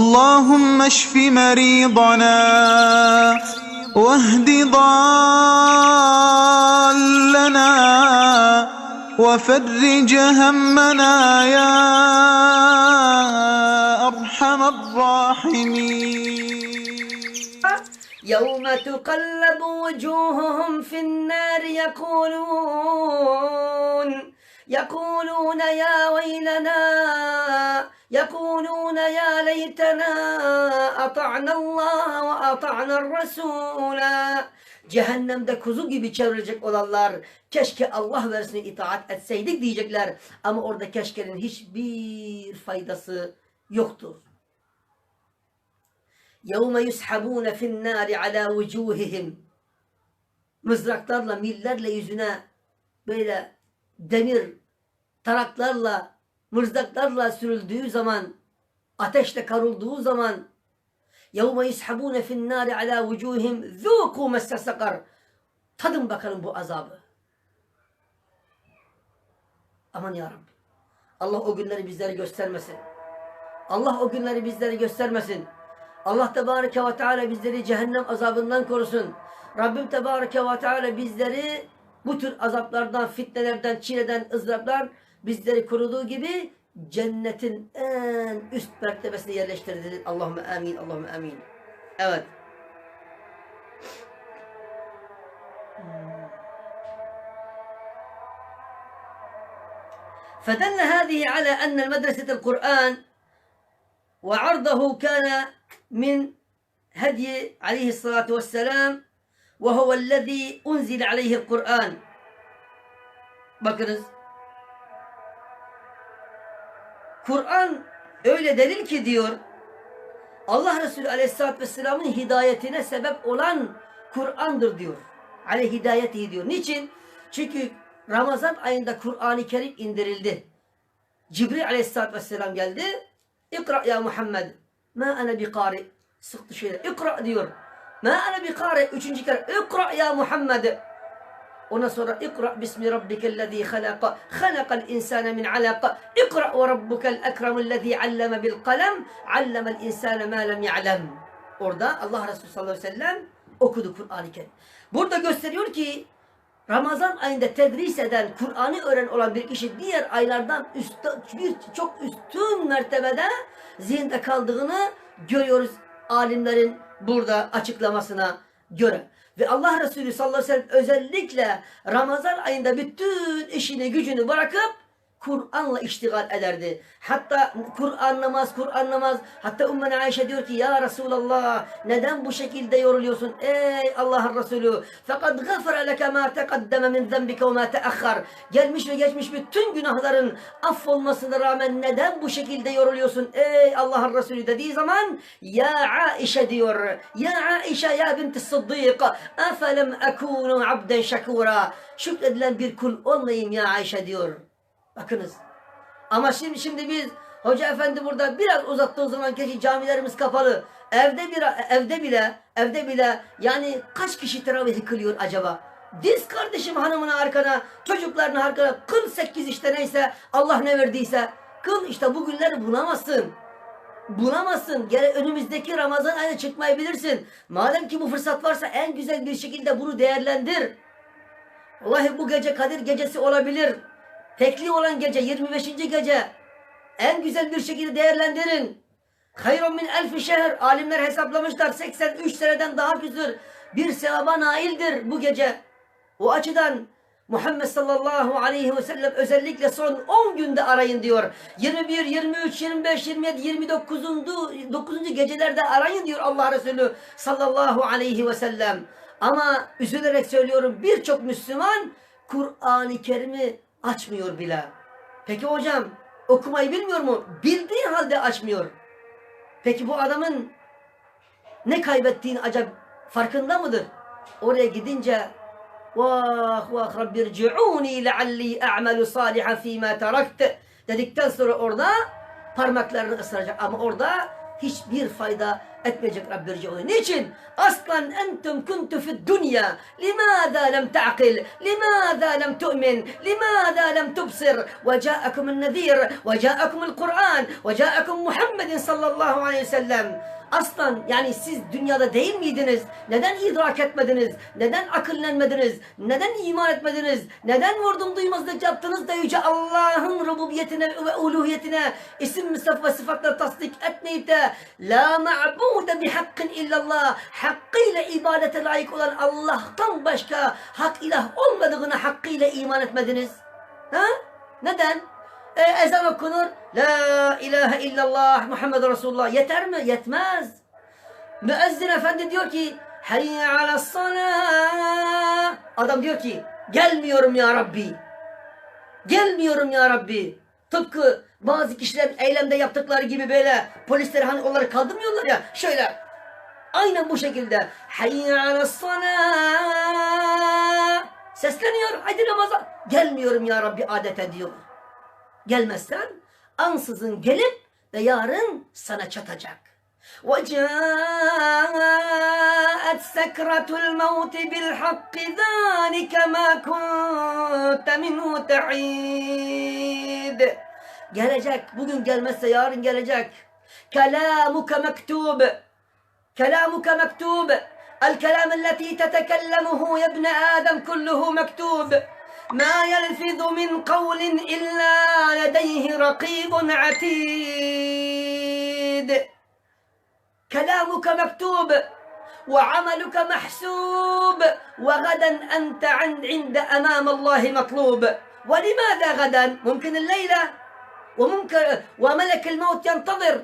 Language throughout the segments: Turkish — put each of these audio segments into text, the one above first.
اللهم اشف مريضنا واهد ضالنا وفرج همنا يا أرحم الراحمين. يوم تقلب وجوههم في النار يقولون يقولون يا ويلنا يقولون يا ليتنا أطعنا الله وأطعنا الرسول Cehennemde kuzu gibi çevrilecek olanlar keşke Allah versine itaat etseydik diyecekler. Ama orada keşkenin hiçbir faydası yoktur. يَوْمَ يُسْحَبُونَ فِي النَّارِ عَلَى وُجُوهِهِمْ Mızraklarla, millerle yüzüne böyle demir taraklarla, mızraklarla sürüldüğü zaman, ateşle karulduğu zaman يَوْمَ يُسْحَبُونَ فِي النَّارِ عَلَى وُجُوهِمْ ذُوقُوا مَسَّ سَقَرْ Tadın bakalım bu azabı. Aman ya Rabbi. Allah o günleri bizlere göstermesin. Allah o günleri bizlere göstermesin. Allah Tebareke ve Teala bizleri cehennem azabından korusun. Rabbim Tebareke ve Teala bizleri bu tür azaplardan, fitnelerden, çileden, ızdıraplar bizleri koruduğu gibi cennetin en üst mertebesine yerleştirdi. Allahümme amin, Allahümme amin. Evet. فدل هذه على أن المدرسة القرآن وعرضه كان من هدي عليه الصلاة والسلام وهو الذي أنزل عليه القرآن Bakınız. Kur'an öyle delil ki diyor Allah Resulü Aleyhisselatü Vesselam'ın hidayetine sebep olan Kur'an'dır diyor. Ale hidayeti diyor. Niçin? Çünkü Ramazan ayında Kur'an-ı Kerim indirildi. Cibril Aleyhisselatü Vesselam geldi. İkra ya Muhammed. Ma ana bi kari. Sıktı şöyle. İkra diyor. Ma ana bi kari. Üçüncü kere. İkra ya Muhammed. Ondan sonra ikra bismi rabbikellezî halaka. Halakal insâne min alaka. İkra ve rabbukel ekremellezî alleme bil kalem. Allemel insâne ma lem ya'lem. Orada Allah Resulü sallallahu aleyhi ve sellem okudu Kur'an-ı Kerim. Burada gösteriyor ki Ramazan ayında tedris eden, Kur'an'ı öğren olan bir kişi diğer aylardan üstü, bir çok üstün mertebede zihinde kaldığını görüyoruz alimlerin burada açıklamasına göre. Ve Allah Resulü sallallahu aleyhi ve sellem özellikle Ramazan ayında bütün işini gücünü bırakıp Kur'an'la iştigal ederdi. Hatta Kur'an namaz, Kur'an namaz. Hatta Ummen Ayşe diyor ki ya Resulallah neden bu şekilde yoruluyorsun? Ey Allah'ın Resulü. Fakat gafara leke ma teqaddeme min zembike ve ma. Gelmiş ve geçmiş bütün günahların affolmasına rağmen neden bu şekilde yoruluyorsun? Ey Allah'ın Resulü dediği zaman ya Aişe diyor. Ya Aişe ya binti Sıddık. Afelem ekunu abden şakura. Şükredilen bir kul olmayayım ya Ayşe diyor. Bakınız. Ama şimdi şimdi biz hoca efendi burada biraz uzattığı zaman keşke camilerimiz kapalı. Evde bir evde bile evde bile yani kaç kişi teravih kılıyor acaba? Diz kardeşim hanımına arkana, çocuklarına arkana kıl sekiz işte neyse Allah ne verdiyse kıl işte bu günleri bulamazsın. Bulamazsın. Gene önümüzdeki Ramazan ayına çıkmayabilirsin. Madem ki bu fırsat varsa en güzel bir şekilde bunu değerlendir. Vallahi bu gece Kadir gecesi olabilir. Tekli olan gece 25. gece en güzel bir şekilde değerlendirin. Hayrun min elfi şehr. Alimler hesaplamışlar 83 seneden daha küsür bir sevaba naildir bu gece. O açıdan Muhammed sallallahu aleyhi ve sellem özellikle son 10 günde arayın diyor. 21, 23, 25, 27, 29. 9. gecelerde arayın diyor Allah Resulü sallallahu aleyhi ve sellem. Ama üzülerek söylüyorum birçok Müslüman Kur'an-ı Kerim'i açmıyor bile. Peki hocam okumayı bilmiyor mu? Bildiği halde açmıyor. Peki bu adamın ne kaybettiğini acaba farkında mıdır? Oraya gidince vah vah Rabbi rci'uni lealli a'melu salihan fîmâ terakt dedikten sonra orada parmaklarını ısıracak. Ama orada hiçbir fayda اتجك رب ارجعوني. نيشن أصلا أنتم كنتم في الدنيا لماذا لم تعقل؟ لماذا لم تؤمن؟ لماذا لم تبصر؟ وجاءكم النذير وجاءكم القرآن وجاءكم محمد صلى الله عليه وسلم. Aslan yani siz dünyada değil miydiniz? Neden idrak etmediniz? Neden akıllenmediniz? Neden iman etmediniz? Neden vurdum duymazlık yaptınız da yüce Allah'ın rububiyetine ve uluhiyetine isim ve sıfatları tasdik etmeyip de la ma'bude bi hakkın illallah hakkıyla ibadete layık olan Allah'tan başka hak ilah olmadığına hakkıyla iman etmediniz? Ha? Neden? E, ezan okunur. La ilahe illallah Muhammed Resulullah. Yeter mi? Yetmez. Müezzin efendi diyor ki Hayye ala salah. Adam diyor ki gelmiyorum ya Rabbi. Gelmiyorum ya Rabbi. Tıpkı bazı kişiler eylemde yaptıkları gibi böyle polisler hani onları kaldırmıyorlar ya şöyle aynen bu şekilde hayye ala salah sesleniyor haydi namaza gelmiyorum ya Rabbi adet ediyor gelmezsen ansızın gelip ve yarın sana çatacak. وجاءت سكرة الموت بالحق ذلك ما كنت منه تعيد Gelecek. Bugün gelmezse yarın gelecek. Kelamuka mektub. كلامك مكتوب الكلام التي تتكلمه يا ابن آدم كله مكتوب ما يلفظ من قول إلا لديه رقيب عتيد. كلامك مكتوب وعملك محسوب وغدا أنت عند, أمام الله مطلوب. ولماذا غدا؟ ممكن الليلة وممكن وملك الموت ينتظر.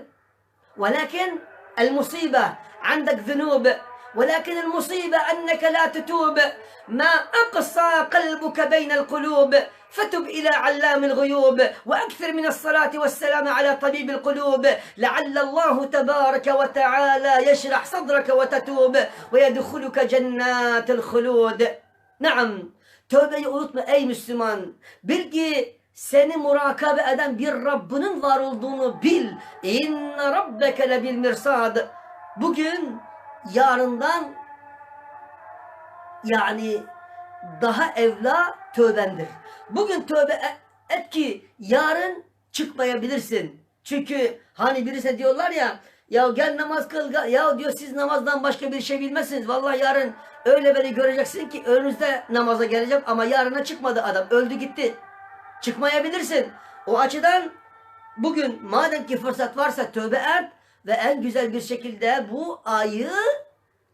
ولكن المصيبة عندك ذنوب. ولكن المصيبة أنك لا تتوب ما أقصى قلبك بين القلوب فتب إلى علام الغيوب وأكثر من الصلاة والسلام على طبيب القلوب لعل الله تبارك وتعالى يشرح صدرك وتتوب ويدخلك جنات الخلود نعم Tövbeyi unutma Müslüman. Bil ki seni murakabe eden bir Rabbinin var olduğunu bil. İnne rabbeke lebil mirsad. Bugün yarından yani daha evla tövbendir. Bugün tövbe e- et ki yarın çıkmayabilirsin. Çünkü hani birisi diyorlar ya ya gel namaz kıl ya diyor siz namazdan başka bir şey bilmezsiniz. Vallahi yarın öyle beni göreceksin ki önünüzde namaza geleceğim ama yarına çıkmadı adam öldü gitti. Çıkmayabilirsin. O açıdan bugün madem ki fırsat varsa tövbe et ve en güzel bir şekilde bu ayı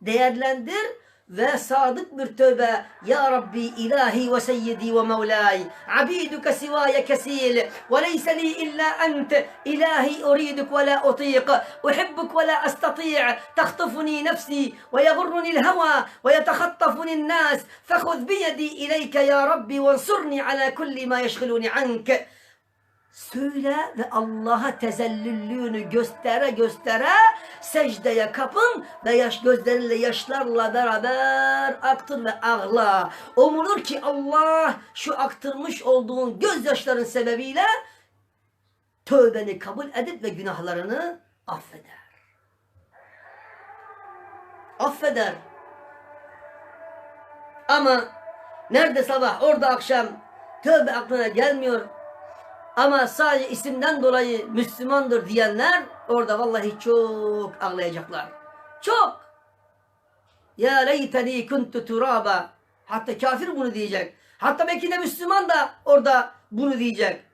değerlendir ve sadık bir tövbe Ya Rabbi ilahi ve seyyidi ve mevlay abiduka sivaya kesil ve leyse li illa ent ilahi uriduk ve la utiq uhibbuk ve la astati' تخطفني نفسي ويغرني الهوى ويتخطفني الناس فخذ بيدي إليك يا ربي وانصرني على كل ما يشغلني عنك Söyle ve Allah'a tezellüllüğünü göstere göstere secdeye kapın ve yaş gözlerinle yaşlarla beraber aktır ve ağla. Umulur ki Allah şu aktırmış olduğun gözyaşların sebebiyle tövbeni kabul edip ve günahlarını affeder. Affeder. Ama nerede sabah orada akşam tövbe aklına gelmiyor. Ama sadece isimden dolayı Müslümandır diyenler orada vallahi çok ağlayacaklar. Çok. Ya leyteni kuntu turaba. Hatta kafir bunu diyecek. Hatta belki de Müslüman da orada bunu diyecek.